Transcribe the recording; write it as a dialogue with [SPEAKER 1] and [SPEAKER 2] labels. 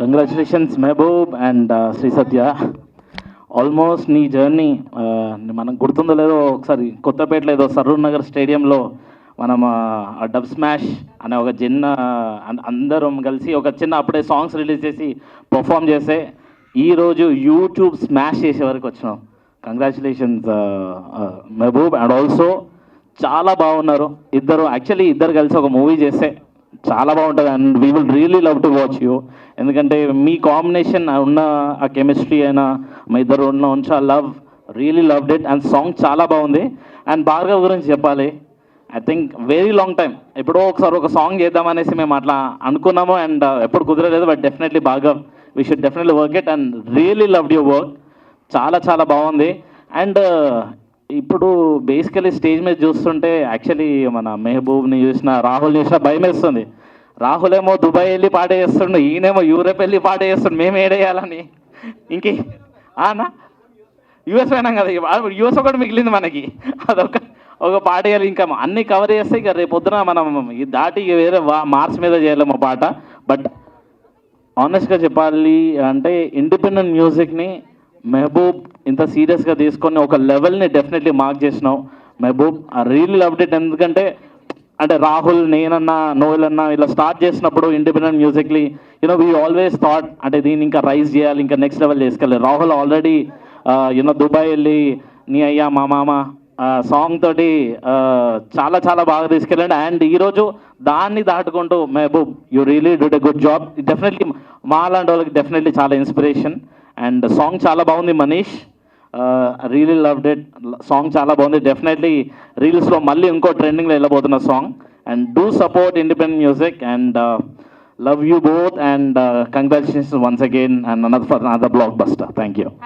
[SPEAKER 1] Congratulations Mehboob and Shri Satya almost నీ journey uh, మనకు గుర్తుందో లేదో ఒకసారి కొత్తపేటలో ఏదో సరూర్ నగర్ స్టేడియంలో మనం uh, ఆ డబ్ స్మాష్ అనే ఒక చిన్న అందరం కలిసి ఒక చిన్న అప్పుడే సాంగ్స్ రిలీజ్ చేసి పర్ఫామ్ చేస్తే ఈరోజు యూట్యూబ్ స్మాష్ చేసే వరకు వచ్చినాం. కంగ్రాచులేషన్స్ మెహబూబ్ అండ్ ఆల్సో చాలా బాగున్నారు. ఇద్దరు యాక్చువల్లీ ఇద్దరు కలిసి ఒక మూవీ చేస్తే చాలా బాగుంటుంది and we will really love to watch you ఎందుకంటే మీ కాంబినేషన్ ఉన్న ఆ కెమిస్ట్రీ అయినా మా ఇద్దరు ఉన్న ఉంచా love really loved it and song చాలా బాగుంది. అండ్ భార్గవ్ గురించి చెప్పాలి. I think very long time ఎప్పుడో ఒకసారి ఒక సాంగ్ చేద్దామనేసి మేము అట్లా అనుకున్నాము. అండ్ uh, ఎప్పుడు కుదరలేదు but definitely Bhargav we should definitely work it and really loved your work చాలా చాలా బాగుంది. అండ్ uh, ఇప్పుడు బేసికలీ స్టేజ్ మీద చూస్తుంటే యాక్చువల్లీ మన మెహబూబ్ని చూసిన రాహుల్ని చూసిన భయం వేస్తుంది రాహులేమో దుబాయ్ వెళ్ళి పాట చేస్తుండు ఈయనేమో యూరోప్ వెళ్ళి పాట చేస్తుండు మేము ఏడేయాలని. ఇంకే ఆనా? యూఎస్ పోయినాం కదా యూఎస్ ఒకటి మిగిలింది మనకి. అదొక ఒక పాట వేయాలి ఇంకా అన్ని కవర్ చేస్తే ఇక రేపు పొద్దున మనం దాటి వేరే వా- మార్స్ మీద చేయలేము ఆ పాట. బట్ ఆనెస్ట్గా చెప్పాలి అంటే ఇండిపెండెంట్ మ్యూజిక్ని మెహబూబ్ ఇంత సీరియస్గా తీసుకొని ఒక లెవెల్ని డెఫినెట్లీ మార్క్ చేసినావు. మెహబూబ్ ఆ రీల్ ఇట్ ఎందుకంటే అంటే రాహుల్ నేనన్నా నోయల్ అన్నా ఇలా స్టార్ట్ చేసినప్పుడు independent musically you know we always thought అంటే దీన్ని ఇంకా రైజ్ చేయాలి ఇంకా next level చేసుకెళ్ళాలి Rahul already you know Dubai వెళ్ళి నీ అయ్యా మా మామ సాంగ్ తోటి చాలా చాలా బాగా తీసుకెళ్ళండి. అండ్ ఈరోజు దాన్ని దాటుకుంటూ Mehboob you really dude a good job definitely మా లాంటి వాళ్ళకి డెఫినెట్లీ చాలా ఇన్స్పిరేషన్ అండ్ సాంగ్ చాలా బాగుంది Manish. Really love that song చాలా బాగుంది. డెఫినెట్లీ రీల్స్లో మళ్ళీ ఇంకో ట్రెండింగ్లో వెళ్ళబోతున్న song and do support independent music and love you both and congratulations once again and another for another blockbuster thank you